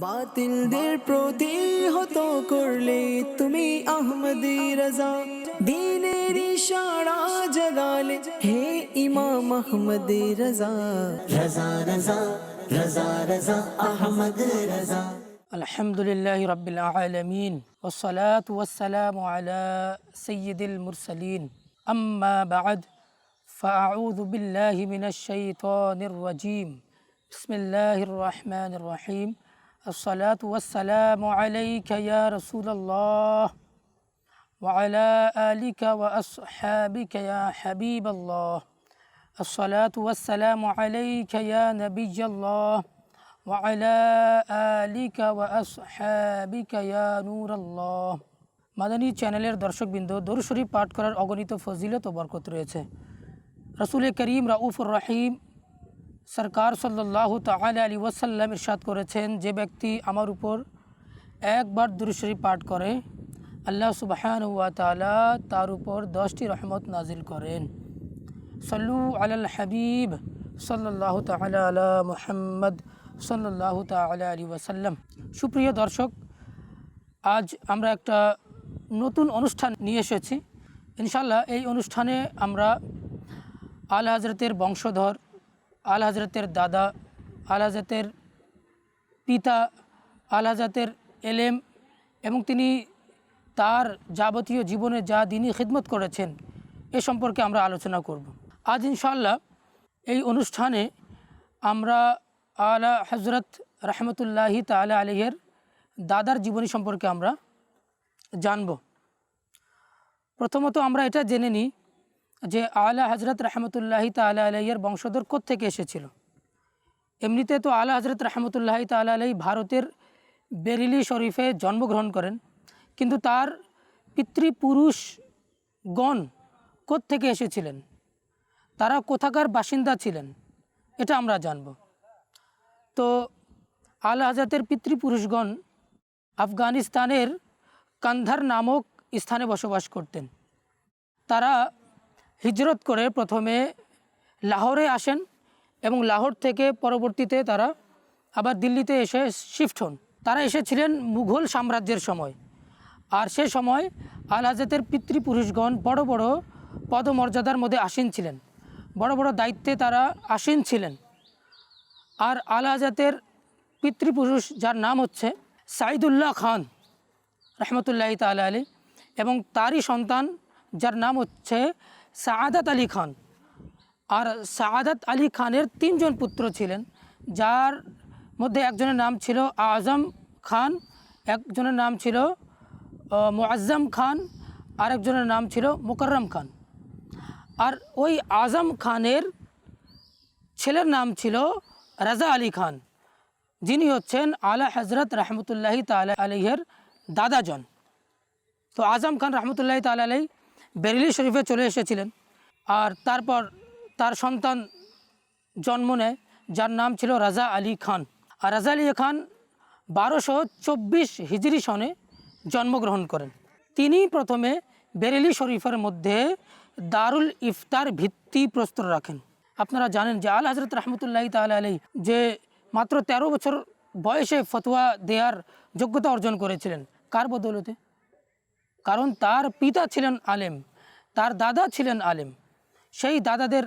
বাতিলদের প্রতিহত করলে তুমি আহমদি রাজা দিনের ইশারা জাগালে হে ইমাম আহমদি রাজা রাজা রাজা রাজা রাজা আহমদ রাজা الحمد لله رب العالمين والصلاة والسلام على سيد المرسلين أما بعد فأعوذ بالله من الشيطان الرجيم بسم الله الرحمن الرحيم الصلاة والسلام عليك يا رسول الله وعلى آلك وأصحابك يا حبيب الله الصلاة والسلام عليك يا نبي الله وعلى آلك وأصحابك يا نور الله মাদানী চ্যানেলের দর্শকবৃন্দ দরুদ শরীফ পাঠ করার অগণিত ফজিলত ও বরকত রয়েছে রসুল করিম রাউফুর রহিম সরকার সাল্লাহ তাল আলী ওয়াসাল্লাম ইরশাদ করেছেন, যে ব্যক্তি আমার উপর একবার দরুদ শরীফ পাঠ করে, আল্লাহ সুবাহান ওয়া তালা তার উপর দশটি রহমত নাজিল করেন। সল্লু আলাল হাবিব সাল্লাহ তালা আলা মুহাম্মদ সাল্লাহ তালা আলী ওয়াসাল্লাম। সুপ্রিয় দর্শক, আজ আমরা একটা নতুন অনুষ্ঠান নিয়ে এসেছি। ইনশাল্লাহ এই অনুষ্ঠানে আমরা আল হজরতের বংশধর আল হজরতের দাদা, আল হজরতের পিতা, আল হজরতের এলেম এবং তিনি তার যাবতীয় জীবনে যা দিনই খিদমত করেছেন এ সম্পর্কে আমরা আলোচনা করব। আজ ইনশাল্লাহ এই অনুষ্ঠানে আমরা আলা হজরত রহমতুল্লাহি তালা আলহের দাদার জীবনী সম্পর্কে আমরা জানব। প্রথমত আমরা এটা জেনে নিই যে আলা হজরত রহমতুল্লাহি তালা আলহের বংশধর থেকে এসেছিল? এমনিতে তো আলা হজরত রহমতুল্লাহি তালা আলহী ভারতের বেরিলি শরীফে জন্মগ্রহণ করেন, কিন্তু তার পিতৃপুরুষগণ থেকে এসেছিলেন? তারা কোথাকার বাসিন্দা ছিলেন? এটা আমরা জানব। তো আল হাজাতের পিতৃপুরুষগণ আফগানিস্তানের কান্ধার নামক স্থানে বসবাস করতেন। তারা হিজরত করে প্রথমে লাহোরে আসেন এবং লাহোর থেকে পরবর্তীতে তারা আবার দিল্লিতে এসে শিফট হন। তারা এসেছিলেন মুঘল সাম্রাজ্যের সময়। আর সে সময় আল হাজাতের পিতৃপুরুষগণ বড় বড় পদমর্যাদার মধ্যে আসীন ছিলেন। বড় বড় দায়িত্বে তারা আসীন ছিলেন। আর আল হাজাতের পিতৃপুরুষ যার নাম হচ্ছে সাইদুল্লাহ খান রহমতুল্লাহ তালা আলী এবং তারই সন্তান যার নাম হচ্ছে সাআদাত আলী খান। আর সাআদাত আলী খানের তিনজন পুত্র ছিলেন, যার মধ্যে একজনের নাম ছিল আজম খান, একজনের নাম ছিল মুআজ্জম খান, আরেকজনের নাম ছিল মুকরম খান। আর ওই আজম খানের ছেলের নাম ছিল রাজা আলী খান, যিনি হচ্ছেন আলা হজরত রহমতুল্লাহি তালা আলহের দাদাজন। তো আজম খান রহমতুল্লাহি তালা আলাই বেরিলি শরীফে চলে এসেছিলেন। আর তারপর তার সন্তান জন্ম নেয়, যার নাম ছিল রাজা আলী খান। আর রাজা আলী খান বারোশো চব্বিশ হিজরি সনে জন্মগ্রহণ করেন। তিনি প্রথমে বেরেলি শরীফের মধ্যে দারুল ইফতার ভিত্তি প্রস্তর রাখেন। আপনারা জানেন যে আল হজরত রহমতুল্লাহ তাল আলী যে মাত্র ১৩ বছর বয়সে ফতোয়া দেওয়ার যোগ্যতা অর্জন করেছিলেন। কার বদৌলতে? কারণ তার পিতা ছিলেন আলেম, তার দাদা ছিলেন আলেম। সেই দাদাদের,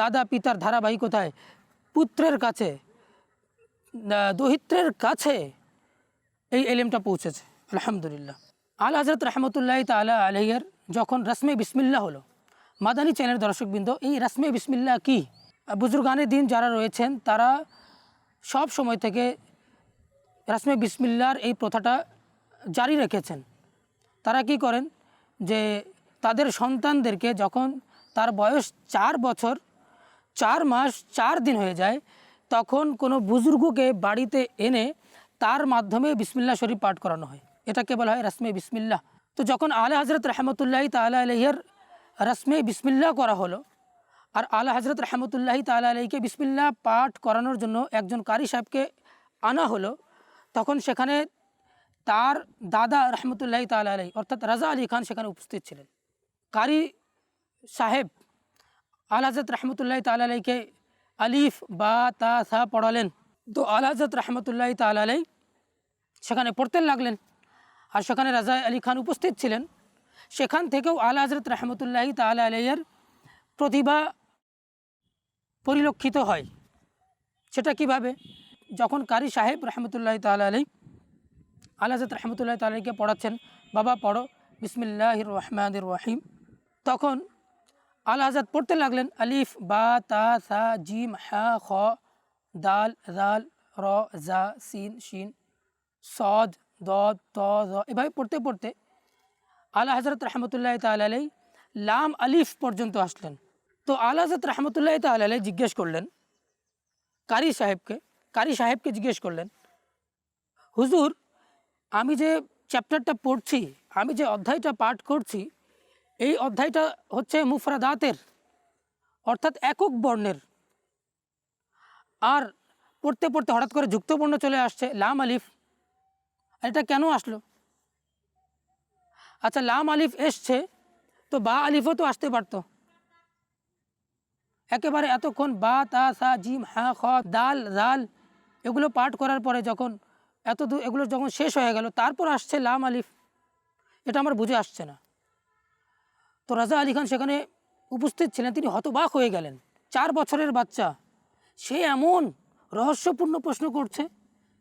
দাদা পিতার ধারাবাহিকতায় পুত্রের কাছে দহিত্রের কাছে এই এলেমটা পৌঁছেছে, আলহামদুলিল্লাহ। আল হজরত রহমতুল্লাহ তালা আলহিয়ার যখন রসমে বিসমিল্লা হলো, মাদানী চ্যানেল দর্শকবৃন্দ, এই রসমে বিসমিল্লা কি? বুজুর্গানের দিন যারা রয়েছেন, তারা সব সময় থেকে রসমে বিসমিল্লার এই প্রথাটা জারি রেখেছেন। তারা কি করেন? যে তাদের সন্তানদেরকে যখন তার বয়স চার বছর, চার মাস, চার দিন হয়ে যায়, তখন কোনো বুজুর্গকে বাড়িতে এনে তার মাধ্যমে বিসমিল্লা শরীফ পাঠ করানো হয়। এটাকে বলা হয় রসমে বিসমিল্লা তো যখন আলে হজরত রহমতুল্লাহ তালা আলহিয়ার রসমে বিসমিল্লা করা হলো, আর আলা হজরত রহমতুল্লাহি তালা আলহিকে বিসমিল্লা পাঠ করানোর জন্য একজন কারি সাহেবকে আনা হলো, তখন সেখানে তার দাদা রহমতুল্লাহ তালা আলহী অর্থাৎ রাজা আলী খান সেখানে উপস্থিত ছিলেন। কারি সাহেব আল হজরত রহমতুল্লাহ তালা আলহীকে আলিফ, বা, তা, সা পড়ালেন। তো আল হজরত রহমতুল্লাহ তালা আলাই সেখানে পড়তে লাগলেন আর সেখানে রাজা আলী খান উপস্থিত ছিলেন। সেখান থেকেও আলা হজরত রহমতুল্লাহি তালা আলাইয়ের প্রতিভা পরিলক্ষিত হয়। সেটা কীভাবে? যখন কারি সাহেব রহমতুল্লাহ তালা আলী আলা হজরত রহমতুল্লাহ তালাকে পড়াচ্ছেন, বাবা পড়ো বিসমিল্লাহ রহমান রহিম। তখন আল আজাদ পড়তে লাগলেন, আলিফ, বা, তা, সা, জিম, হা, খ, দাল দাল র, জা, সিন, শিন, সদ দ ত, জ, এভাবে পড়তে পড়তে আলা হজরত রহমতুল্লাহ তালাই লাম আলিফ পর্যন্ত আসলেন। তো আলা হজরত রহমতুল্লাহ তালাই জিজ্ঞেস করলেন, কারি সাহেবকে কারি সাহেবকে জিজ্ঞেস করলেন, হুজুর আমি যে চ্যাপ্টারটা পড়ছি, আমি যে অধ্যায়টা পাঠ করছি, এই অধ্যায়টা হচ্ছে মুফরাদাতের, অর্থাৎ একক বর্ণের। আর পড়তে পড়তে হঠাৎ করে যুক্তবর্ণ চলে আসছে, লাম, আলিফ। এটা কেন আসলো? আচ্ছা লাম, আলিফ এসছে, তো বা, আলিফও তো আসতে পারতো। একেবারে এতক্ষণ বা, তা, সা, জিম হ্যাঁ খ, দাল জাল এগুলো পাঠ করার পরে যখন এত দূর, এগুলো যখন শেষ হয়ে গেল, তারপর আসছে লাম আলিফ। এটা আমার বুঝে আসছে না। তো রাজা আলী খান সেখানে উপস্থিত ছিলেন, তিনি হতবাক হয়ে গেলেন। চার বছরের বাচ্চা। সে এমন রহস্যপূর্ণ প্রশ্ন করছে,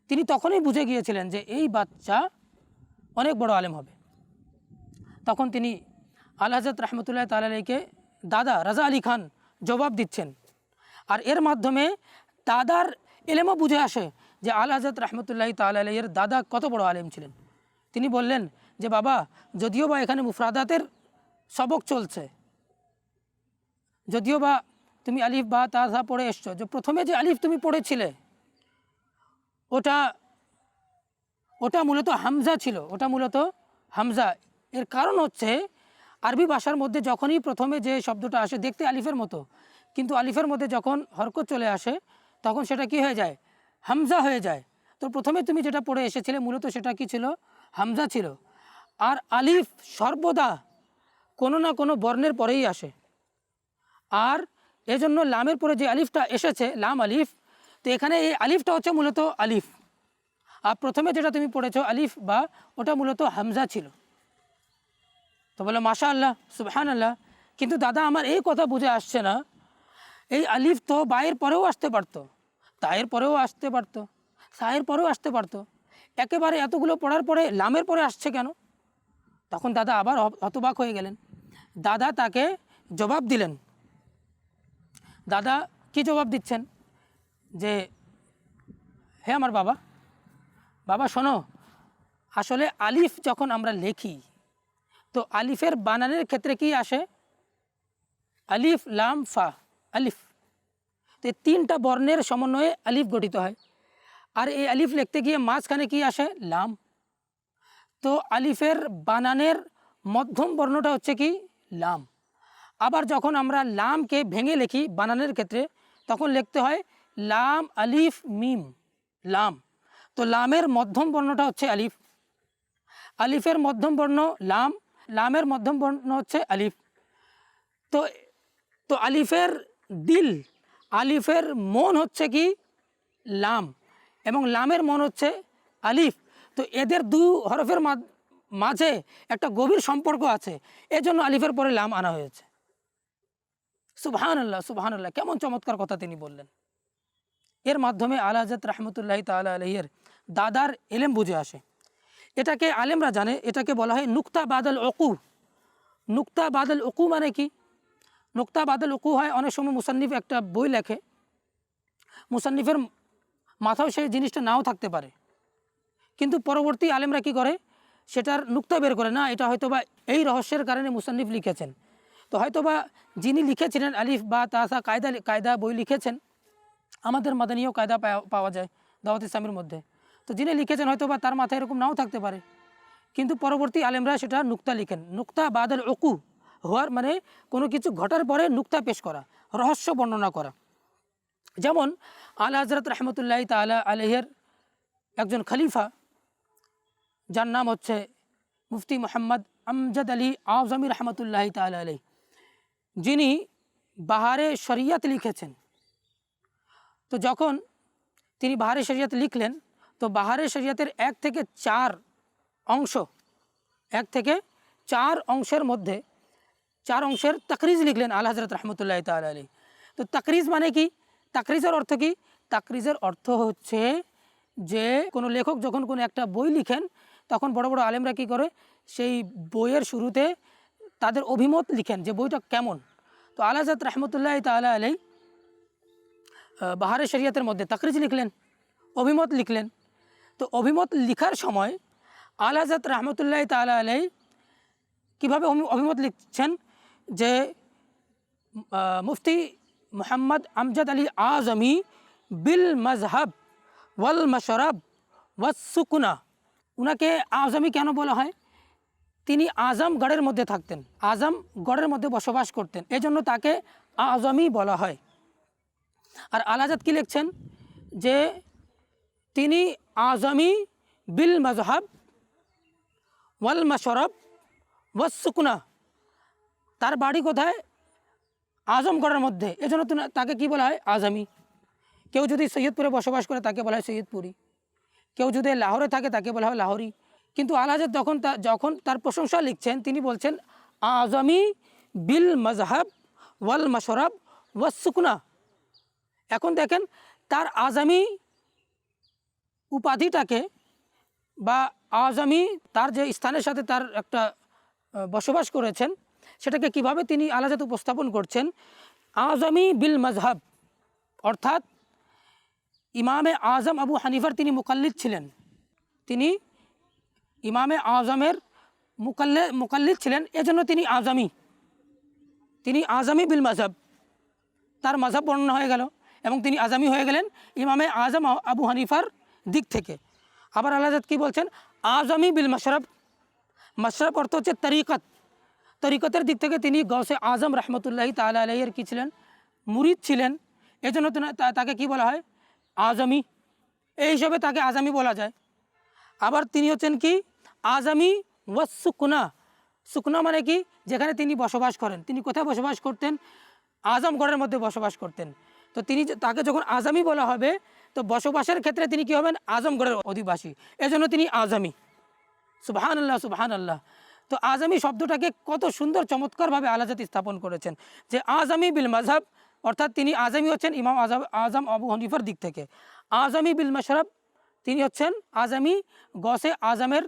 তিনি তখনই বুঝে গিয়েছিলেন যে এই বাচ্চা অনেক বড় আলেম হবে। তখন তিনি আল হাজরত রহমতুল্লাহ তালাকে দাদা, রাজা আলী খান জবাব দিচ্ছেন। আর এর মাধ্যমে দাদার এলেমও বুঝে আসে যে আল হাজরত রহমতুল্লাহ তালের দাদা কত বড় আলেম ছিলেন। তিনি বললেন যে, বাবা, যদিও বা এখানে মুফরাদাতের সবক চলছে, যদিও বা তুমি আলিফ বা তাজা পড়ে এসছো, যে প্রথমে যে আলিফ তুমি পড়েছিলে, ওটা ওটা মূলত হামজা ছিল, ওটা মূলত হামজা। এর কারণ হচ্ছে, আরবি ভাষার মধ্যে যখনই প্রথমে যে শব্দটা আসে, দেখতে আলিফের মতো, কিন্তু আলিফের মধ্যে যখন হরকত চলে আসে, তখন সেটা কি হয়ে যায়? হামজা হয়ে যায়। তো প্রথমে তুমি যেটা পড়ে এসেছিলে, মূলত সেটা কি ছিল? হামজা ছিল। আর আলিফ সর্বদা কোনো না কোনো বর্ণের পরেই আসে। আর এজন্য লামের পরে যে আলিফটা এসেছে, লাম আলিফ, তো এখানে এই আলিফটা হচ্ছে মূলত আলিফ। আর প্রথমে যেটা তুমি পড়েছো, আলিফ বা ওটা মূলত হামজা ছিল। তো বলে মাশা আল্লাহ সুবহান আল্লাহ কিন্তু দাদা, আমার এই কথা বুঝে আসছে না। এই আলিফ তো বায়ের পরেও আসতে পারতো। তায়ের পরেও আসতে পারতো সায়ের পরেও আসতে পারতো। একেবারে এতগুলো পড়ার পরে লামের পরে আসছে কেন? তখন দাদা আবার হতবাক হয়ে গেলেন। দাদা তাকে জবাব দিলেন। দাদা কি জবাব দিচ্ছেন? যে, হে আমার বাবা বাবা শোনো, আসলে আলিফ যখন আমরা লেখি, তো আলিফের বানানের ক্ষেত্রে কি আসে? আলিফ, লাম, ফা, আলিফ। তো এই তিনটা বর্ণের সমন্বয়ে আলিফ গঠিত হয়। আর এই আলিফ লিখতে গিয়ে মাঝখানে কি আসে? লাম। তো আলিফের বানানের মধ্যম বর্ণটা হচ্ছে কি? লাম। আবার যখন আমরা লামকে ভেঙে লিখি বানানের ক্ষেত্রে, তখন লিখতে হয় লাম, আলিফ, মিম, লাম। তো লামের মধ্যম বর্ণটা হচ্ছে আলিফ। আলিফের মধ্যম বর্ণ লাম, লামের মধ্যম বর্ণ হচ্ছে আলিফ। তো তো আলিফের দিল আলিফের মন হচ্ছে কি? লাম। এবং লামের মন হচ্ছে আলিফ। তো এদের দু হরফের মাঝে একটা গভীর সম্পর্ক আছে। এজন্য আলিফের পরে লাম আনা হয়েছে। সুবহান আল্লাহ কেমন চমৎকার কথা তিনি বললেন। এর মাধ্যমে আলা হাজরত রহমতুল্লাহ তালা আলহিয়ের দাদার এলেম বুঝে আসে। এটাকে আলেমরা জানে। এটাকে বলা হয় নুক্তা বাদল অকু নুক্তা বাদল অকু মানে কি? নুক্তা বাদল অকু হয়, অনেক সময় মুসান্নিফ একটা বই লেখে। মুসান্নিফের মাথাও সেই জিনিসটা নাও থাকতে পারে। কিন্তু পরবর্তী আলেমরা কি করে? সেটার নুক্তা বের করে। না, এটা হয়তোবা এই রহস্যের কারণে মুসান্নিফ লিখেছেন। তো হয়তোবা যিনি লিখেছিলেন আলিফ, বা তাসা কায়দা কায়দা বই লিখেছেন, আমাদের মাদানীয় কায়দা পাওয়া- যায় দাওয়াত ইসলামের মধ্যে। তো যিনি লিখেছেন, হয়তো বা তার মাথায় এরকম নাও থাকতে পারে। কিন্তু পরবর্তী আলেমরা সেটা নুক্তা লিখেন। নুক্তা বাদল অকু হওয়ার মানে কোনো কিছু ঘটার পরে নুক্তা পেশ করা, রহস্য বর্ণনা করা। যেমন আলা হজরত রহমতুল্লাহ তালা আলহের একজন খলিফা, যার নাম হচ্ছে মুফতি মোহাম্মদ আমজাদ আলী আজমি রহমতুল্লাহ তালা আলহ যিনি বাহারে শরিয়াত লিখেছেন। তো যখন তিনি বাহারে শরিয়াত লিখলেন, তো বাহারে শরিয়াতের এক থেকে চার অংশ, এক থেকে চার অংশের মধ্যে চার অংশের তাকরিজ লিখলেন আল্লাহ হজরত রহমতুল্লাহ তাল আলী তো তাকরিজ মানে কি তাকরিজের অর্থ কি তাকরিজের অর্থ হচ্ছে যে কোনো লেখক যখন কোনো একটা বই লিখেন, তখন বড় বড় আলেমরা কী করে? সেই বইয়ের শুরুতে তাদের অভিমত লিখেন যে বইটা কেমন। তো আল্লাহ হজরত রহমতুল্লাহ তালা আলী বাহারে শরিয়াতের মধ্যে তাকরিজ লিখলেন, অভিমত লিখলেন। তো অভিমত লিখার সময় আলাজাত রহমতুল্লাহ তালা আলাই কীভাবে অভি- অভিমত লিখছেন? যে মুফতি মোহাম্মদ আমজাদ আলী আজমি বিল মজহব ওয়াল মশরব ওয়াসুকুনা উনাকে আজমি কেন বলা হয়? তিনি আজমগড়ের মধ্যে থাকতেন আজমগড়ের মধ্যে বসবাস করতেন, এজন্য তাকে আজমি বলা হয়। আর আলাজাদ কি লিখছেন? যে, তিনি আজমি বিল মজহব ওয়াল মশরব ওয়াসুকুনা তার বাড়ি কোথায়? আজমগড়ের মধ্যে। এজন্য তাকে কি বলা হয়? আজমি। কেউ যদি সৈয়দপুরে বসবাস করে, তাকে বলা হয় সৈয়দপুরি। কেউ যদি লাহোরে থাকে, তাকে বলা হয় লাহোরি। কিন্তু আলহাজের তখন তা, যখন তার প্রশংসা লিখছেন, তিনি বলছেন, আজমি বিল মজহব ওয়াল মশরব ওয়াসুকুনা এখন দেখেন, তার আজামি উপাধিটাকে বা আজামি তার যে স্থানের সাথে তার একটা বসবাস করেছেন সেটাকে কীভাবে তিনি আলাজাত উপস্থাপন করছেন? আজমি বিল মজহব অর্থাৎ ইমামে আজম আবু হানিফার তিনি মুকাল্লিদ ছিলেন। তিনি ইমামে আজমের মুকাল্লে, মুকাল্লিদ ছিলেন, এজন্য তিনি আজমি। তিনি আজমি বিল মজহব তার মাঝাব বর্ণনা হয়ে গেল এবং তিনি আজামি হয়ে গেলেন ইমামে আজম আবু হানিফার দিক থেকে। আবার আল্লাহাদ কি বলছেন? আজমি বিল মশরব মশরব অর্থ হচ্ছে তরিকত। তরিকতের দিক থেকে তিনি গৌসে আজম রহমতুল্লাহি তালা আলাইয়ের কী ছিলেন? মুরিদ ছিলেন। এই জন্য তাকে কি বলা হয়? আজমি। এই হিসাবে তাকে আজামি বলা যায়। আবার তিনি হচ্ছেন কি? আজামি ওয়াস সুকনা। সুকনা মানে কি? যেখানে তিনি বসবাস করেন। তিনি কোথায় বসবাস করতেন? আজমগড়ের মধ্যে বসবাস করতেন। তো তিনি তাকে যখন আজামি বলা হবে, তো বসবাসের ক্ষেত্রে তিনি কি হবেন? আজমগড়ের অধিবাসী। এজন্য তিনি আজামি। সুবহান আল্লাহ সুবহান আল্লাহ তো আজামি শব্দটাকে কত সুন্দর, চমৎকারভাবে আলাজাত স্থাপন করেছেন যে আজামি বিল মাঝহাব অর্থাৎ তিনি আজামি হচ্ছেন ইমাম আজম আজম আবু হনিফার দিক থেকে। আজামি বিল মশরব, তিনি হচ্ছেন আজামি গসে আজমের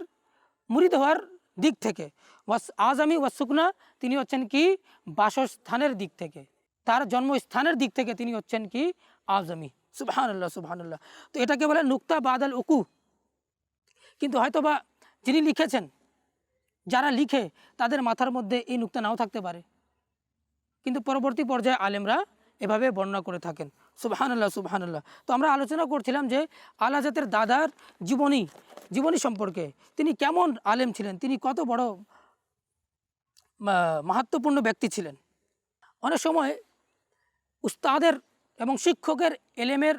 মুরিদ হওয়ার দিক থেকে। ওয়াস আজামি ওয়াসুকনা তিনি হচ্ছেন কি বাসস্থানের দিক থেকে। তার জন্মস্থানের দিক থেকে তিনি হচ্ছেন কি আজমি সুবহানাল্লাহ সুবহানাল্লাহ। তো এটাকে বলে নুক্তা বাদাল উকু। কিন্তু হয়তোবা যিনি লিখেছেন যারা লিখে তাদের মাথার মধ্যে এই নুক্তা নাও থাকতে পারে। কিন্তু পরবর্তী পর্যায়ে আলেমরা এভাবে বর্ণনা করে থাকেন। সুবহানাল্লাহ সুবহানাল্লাহ। তো আমরা আলোচনা করছিলাম যে আলা জাতের দাদার জীবনী জীবনী সম্পর্কে তিনি কেমন আলেম ছিলেন? তিনি কত বড় আহ, মাহাত্ম্যপূর্ণ ব্যক্তি ছিলেন? অনেক সময় উস্তাদের এবং শিক্ষকের এলেমের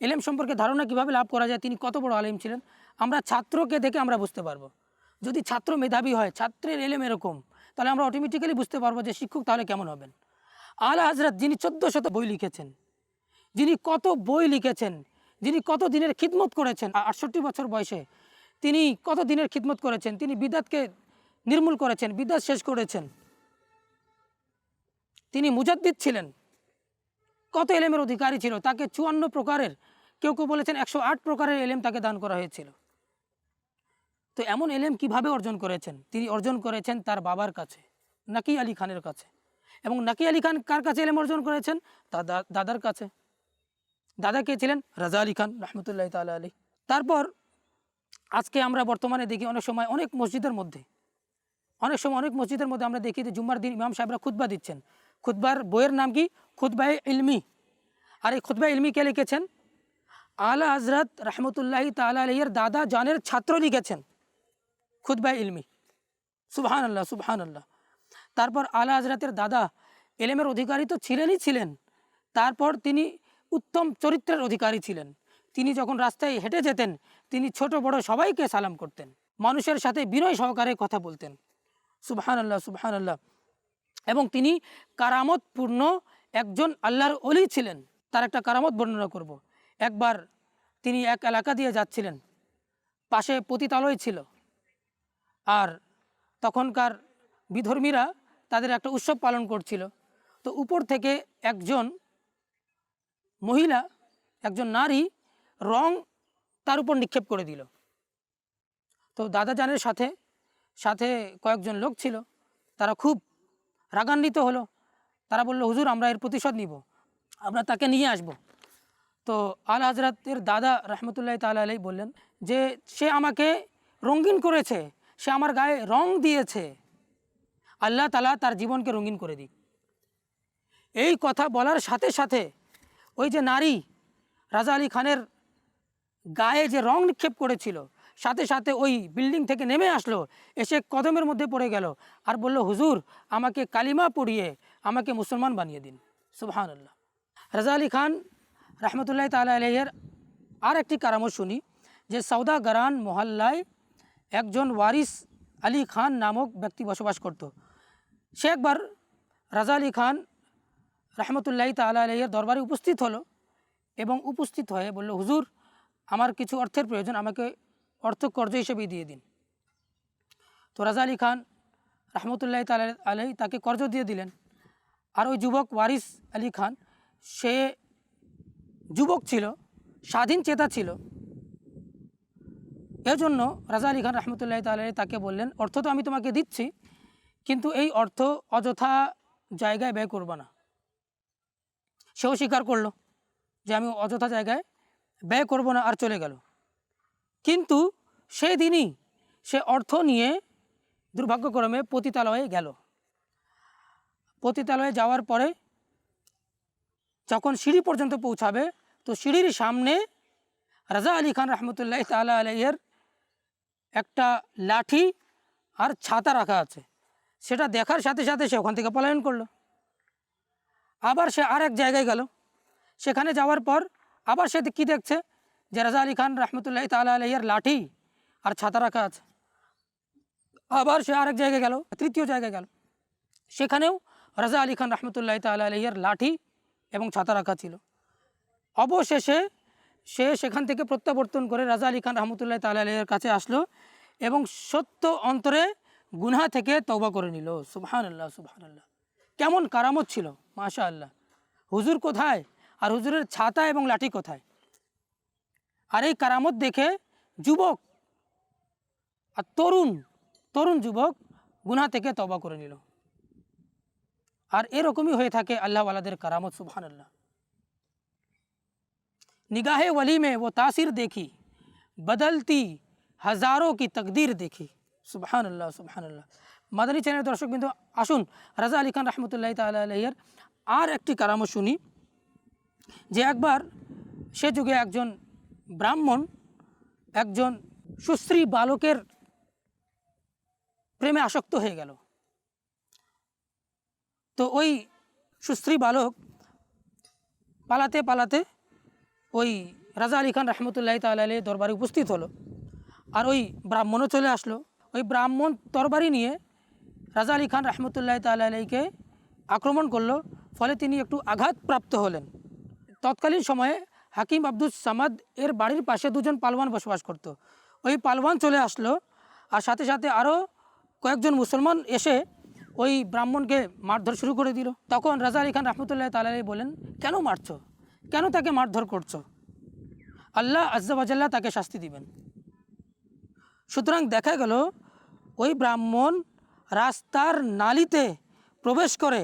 এলেম সম্পর্কে ধারণা কীভাবে লাভ করা যায় তিনি কত বড় আলেম ছিলেন? আমরা ছাত্রকে দেখে আমরা বুঝতে পারব। যদি ছাত্র মেধাবী হয়, ছাত্রের এলেম এরকম, তাহলে আমরা অটোমেটিক্যালি বুঝতে পারব যে শিক্ষক তাহলে কেমন হবেন। আলা হজরত যিনি চোদ্দ শত বই লিখেছেন, যিনি কত বই লিখেছেন, যিনি কত দিনের খিদমত করেছেন আটষট্টি বছর বয়সে, তিনি কত দিনের খিদমত করেছেন, তিনি বিদাতকে নির্মূল করেছেন, বিদাত শেষ করেছেন। তিনি মুজাদ্দিদ ছিলেন। কত এলেমের অধিকারী ছিল? তাকে চুয়ান্ন প্রকারের, কেউ কেউ বলেছেন একশো আট প্রকারের এলেম তাকে দান করা হয়েছিল। তো এমন এলেম কীভাবে অর্জন করেছেন? তিনি অর্জন করেছেন তার বাবার কাছে, নাকি আলী খানের কাছে। এবং নাকি আলী খান কার কাছে এলেম অর্জন করেছেন? তার দাদার কাছে। দাদা কে ছিলেন? রাজা আলী খান, রহমতুল্লাহ তালা আলী তারপর আজকে আমরা বর্তমানে দেখি অনেক সময় অনেক মসজিদের মধ্যে, অনেক সময় অনেক মসজিদের মধ্যে আমরা দেখি যে জুম্মার দিন ইমাম সাহেবরা খুতবা দিচ্ছেন। খুতবার বইয়ের নাম কি? খুতবায় ইলমি। আর এই খুতবা ইলমি কে লিখেছেন? আলা হজরত রহমতুল্লাহ তালা আলহির দাদা জানের ছাত্র লিখেছেন। খুতবায় ইলমি। সুবহান আল্লাহ সুবহান আল্লাহ তারপর আলা হজরতের দাদা এলেমের অধিকারী তো ছিলেনই ছিলেন। তারপর তিনি উত্তম চরিত্রের অধিকারী ছিলেন। তিনি যখন রাস্তায় হেঁটে যেতেন, তিনি ছোট, বড় সবাইকে সালাম করতেন। মানুষের সাথে বিনয় সহকারে কথা বলতেন। সুবহান আল্লাহ সুবহান আল্লাহ এবং তিনি কারামতপূর্ণ একজন আল্লাহর অলি ছিলেন। তার একটা কারামত বর্ণনা করব। একবার তিনি এক এলাকা দিয়ে যাচ্ছিলেন। পাশে পতিতালয় ছিল। আর তখনকার বিধর্মীরা তাদের একটা উৎসব পালন করছিল। তো উপর থেকে একজন মহিলা, একজন নারী রং তার উপর নিক্ষেপ করে দিল। তো দাদা দাদাজানের সাথে সাথে কয়েকজন লোক ছিল, তারা খুব রাগান্বিত হলো। তারা বলল, হুজুর, আমরা এর প্রতিশোধ নিব, আমরা তাকে নিয়ে আসব। তো আল হাজরাতের দাদা রহমতুল্লাহ তালা আলাই বললেন যে, সে আমাকে রঙিন করেছে সে আমার গায়ে রং দিয়েছে। আল্লাহ তালা তার জীবনকে রঙিন করে দিক। এই কথা বলার সাথে সাথে ওই যে নারী রাজা আলী খানের গায়ে যে রং নিক্ষেপ করেছিল, সাথে সাথে ওই বিল্ডিং থেকে নেমে আসলো, এসে কদমের মধ্যে পড়ে গেল আর বলল, হুজুর, আমাকে কালিমা পড়িয়ে আমাকে মুসলমান বানিয়ে দিন। সুবহান আল্লাহ রাজা আলী খান রহমতুল্লাহ তালা আলহের আর একটি কারামত শুনি, যে সৌদা গরান মহল্লায় একজন ওয়ারিস আলী খান নামক ব্যক্তি বসবাস করত। সে একবার রাজা আলী খান রহমতুল্লাহ তালা আলহের দরবারে উপস্থিত হলো এবং উপস্থিত হয়ে বলল, হুজুর, আমার কিছু অর্থের প্রয়োজন, আমাকে অর্থ কর্জ হিসেবে দিয়ে দিন। তো রাজা আলী খান রহমতুল্লাহ তাল আলহী তাকে কর্জ দিয়ে দিলেন। আর ওই যুবক ওয়ারিস আলী খান, সে যুবক ছিল, স্বাধীন চেতা ছিল। এজন্য রাজা আলী খান রহমতুল্লাহ তাল তাকে বললেন, অর্থ তো আমি তোমাকে দিচ্ছি, কিন্তু এই অর্থ অযথা জায়গায় ব্যয় করব না। সেও স্বীকার করল যে আমি অযথা জায়গায় ব্যয় করব না, আর চলে গেল। কিন্তু সেই দিনই সে অর্থ নিয়ে দুর্ভাগ্যক্রমে পতিতালয়ে গেল। পতিতালয়ে যাওয়ার পরে যখন সিঁড়ি পর্যন্ত পৌঁছাবে, তো সিঁড়ির সামনে রাজা আলী খান রহমতুল্লাহ তালা আলাইয়ের একটা লাঠি আর ছাতা রাখা আছে। সেটা দেখার সাথে সাথে সে ওখান থেকে পলায়ন করল। আবার সে আর এক জায়গায় গেল। সেখানে যাওয়ার পর আবার সে কী দেখছে? যে রাজা আলী খান রহমতুল্লাহ তালা আলহিয়ার লাঠি আর ছাতা রাখা আছে। আবার সে আরেক জায়গায় গেল, তৃতীয় জায়গায় গেল। সেখানেও রাজা আলী খান রহমতুল্লাহ তালা আলহিয়ার লাঠি এবং ছাতা রাখা ছিল। অবশেষে সে সেখান থেকে প্রত্যাবর্তন করে রাজা আলী খান রহমতুল্লাহ তালা আলহিয়ার কাছে আসলো এবং সত্য অন্তরে গুনহা থেকে তৌবা করে নিল। সুবহান আল্লাহ সুবহান আল্লাহ কেমন কারামত ছিল মাশা আল্লাহ হুজুর কোথায়? আর হুজুরের ছাতা এবং লাঠি কোথায়? আর এই কারামত দেখে যুবক, আর তরুণ তরুণ যুবক গুনা থেকে তবা করে নিল। আর এরকমই হয়ে থাকে আল্লাহওয়ালাদের কারামত সুবহান আল্লাহ निगाह वली में वो तासीर देखी बदलती हज़ारों की तकदीर देखी সুবহান আল্লাহ সুবহান আল্লাহ মাদানী চ্যানেল দর্শক বিন্দু আসুন রাজা আলী খান রহমতুল্লাহ তালা আলহিয়ার আর একটি কারামত শুনি যে একবার সে যুগে একজন ব্রাহ্মণ একজন সুশ্রী বালকের প্রেমে আসক্ত হয়ে গেল তো ওই সুশ্রী বালক পালাতে পালাতে ওই রাজা আলী খান রহমতুল্লাহ তাল দরবারে উপস্থিত হলো। আর ওই ব্রাহ্মণও চলে আসলো। ওই ব্রাহ্মণ তরবারি নিয়ে রাজা আলী খান রহমতুল্লাহ তালকে আক্রমণ করল। ফলে তিনি একটু আঘাতপ্রাপ্ত হলেন। তৎকালীন সময়ে হাকিম আব্দুল সামাদ এর বাড়ির পাশে দুজন পালওয়ান বসবাস করত। ওই পালওয়ান চলে আসলো আর সাথে সাথে আরও কয়েকজন মুসলমান এসে ওই ব্রাহ্মণকে মারধর শুরু করে দিল। তখন রাজা আলী খান রহমতুল্লাহ তালাই বলেন কেন মারছো? কেন তাকে মারধর করছ? আল্লাহ আজ্জাবাজাল্লাহ তাকে শাস্তি দিবেন। সুতরাং দেখা গেল, ওই ব্রাহ্মণ রাস্তার নালিতে প্রবেশ করে,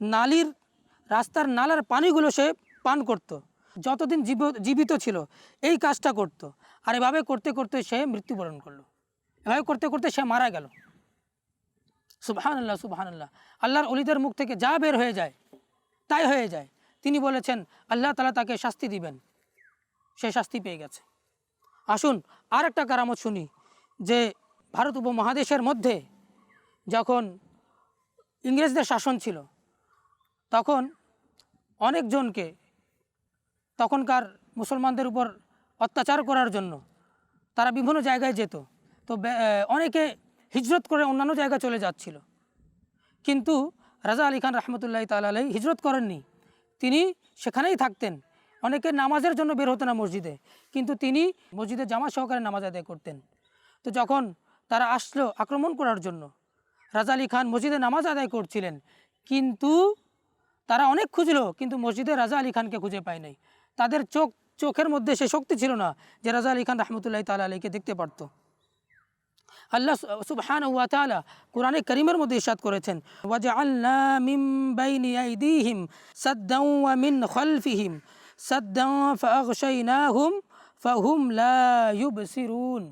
নালির, রাস্তার নালার পানিগুলো সে পান করত। যতদিন জীব, জীবিত ছিল, এই কাজটা করত। আর এভাবে করতে করতে সে মৃত্যুবরণ করল। এভাবে করতে করতে সে মারা গেল। সুবহান আল্লাহ সুবহান আল্লাহ আল্লাহর অলিদের মুখ থেকে যা বের হয়ে যায়, তাই হয়ে যায়। তিনি বলেছেন, আল্লাহ তালা তাকে শাস্তি দিবেন। সে শাস্তি পেয়ে গেছে। আসুন আর একটা কারামত শুনি, যে ভারত উপমহাদেশের মধ্যে যখন ইংরেজদের শাসন ছিল, তখন অনেকজনকে তখনকার মুসলমানদের উপর অত্যাচার করার জন্য তারা বিভিন্ন জায়গায় যেত। তো অনেকে হিজরত করে অন্যান্য জায়গায় চলে যাচ্ছিল। কিন্তু রাজা আলী খান রহমতুল্লাহ তালাই হিজরত করেননি। তিনি সেখানেই থাকতেন। অনেকে নামাজের জন্য বের হতো না মসজিদে, কিন্তু তিনি মসজিদে জামা সহকারে নামাজ আদায় করতেন। তো যখন তারা আসলো আক্রমণ করার জন্য, রাজা আলী খান মসজিদে নামাজ আদায় করছিলেন, কিন্তু তারা অনেক খুঁজলো, কিন্তু মসজিদে রাজা আলী খানকে খুঁজে পায় নাই। তাদের চোখ, চোখের মধ্যে সে শক্তি ছিল না যে রাজা আলী খান রহমতুল্লাহ তালা আলীকে দেখতে পারতো। আল্লাহ সুবহান ওয়া তাআলা কোরআনে করিমের মধ্যে ইরশাদ করেছেন, ওয়াজআলনা মিন বাইনি আইদিহিম সাদ্দাও ওয়া মিন খালফিহিম সাদ্দাও ফাগশাইনাহুম ফাহুম লা ইউবসিরুন।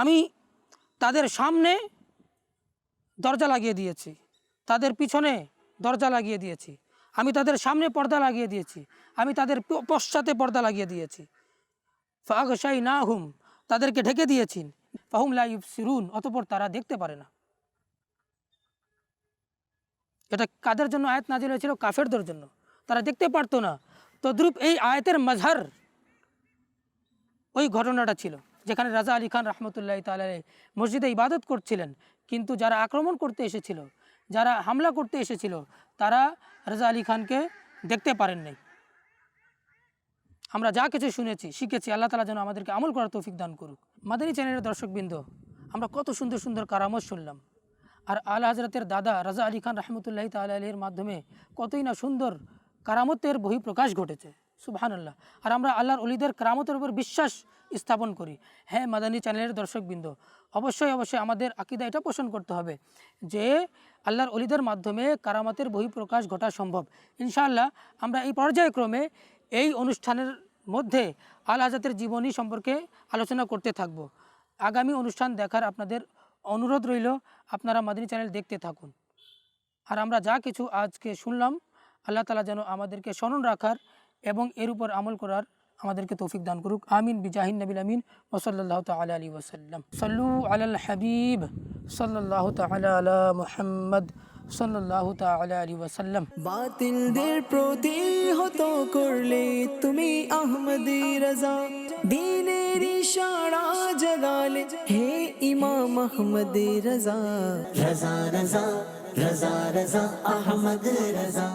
আমি তাদের সামনে দরজা লাগিয়ে দিয়েছি, তাদের পিছনে দরজা লাগিয়ে দিয়েছি, আমি তাদের সামনে পর্দা লাগিয়ে দিয়েছি, আমি তাদের পশ্চাতে পর্দা লাগিয়ে দিয়েছি। ফাগশাই না হুম তাদেরকে ঢেকে দিয়েছি। ফাহুম লাইফ সিরুন অতপর তারা দেখতে পারে না। এটা কাদের জন্য আয়াত নাজিল হয়েছিল? কাফেরদের জন্য। তারা দেখতে পারতো না। তদ্রূপ এই আয়াতের মাঝার ওই ঘটনাটা ছিল, যেখানে রাজা আলী খান রহমতুল্লাহ তালাই মসজিদে ইবাদত করছিলেন। কিন্তু যারা আক্রমণ করতে এসেছিল, যারা হামলা করতে এসেছিল, তারা রাজা আলী খানকে দেখতে পারেন নাই। আমরা যা কিছু শুনেছি, শিখেছি, আল্লাহ তালা যেন আমাদেরকে আমল করার তৌফিক দান করুক। মাদানী চ্যানেলের দর্শকবৃন্দ, আমরা কত সুন্দর সুন্দর কারামত শুনলাম। আর আল হজরতের দাদা রাজা আলী খান রহমতুল্লাহ তাল আলীর মাধ্যমে কতই না সুন্দর কারামতের বহিঃপ্রকাশ ঘটেছে সুবহান আল্লাহ আর আমরা আল্লাহর অলিদের কারামতের উপর বিশ্বাস স্থাপন করি। হ্যাঁ মাদানী চ্যানেলের দর্শকবৃন্দ, অবশ্যই অবশ্যই আমাদের আকিদা এটা পোষণ করতে হবে যে আল্লাহর অলিদের মাধ্যমে কারামতের বহিঃপ্রকাশ ঘটা সম্ভব। ইনশাআল্লাহ আমরা এই পর্যায়ক্রমে এই অনুষ্ঠানের মধ্যে আল আজাতের জীবনী সম্পর্কে আলোচনা করতে থাকব। আগামী অনুষ্ঠান দেখার আপনাদের অনুরোধ রইল, আপনারা মাদিনী চ্যানেল দেখতে থাকুন। আর আমরা যা কিছু আজকে শুনলাম, আল্লাহ তালা যেন আমাদেরকে স্মরণ রাখার এবং এর উপর আমল করার আমাদেরকে তৌফিক দান করুক। আমিন, বিজাহিন নবিল আমিন ওসল্লাহ তালা আলী ওসাল্লাম সল্লু আলাল হাবিব সাল্লাহ তালা আলা মুহাম্মদ সাল্লাহ তালা আলী ওসাল্লাম বাতিলদের প্রতিহত করলে তুমি আহমদি রাজা দিনের ইশারা জগালে হে ইমাম আহমদ রাজা রাজা রাজা রাজা রাজা আহমদ রাজা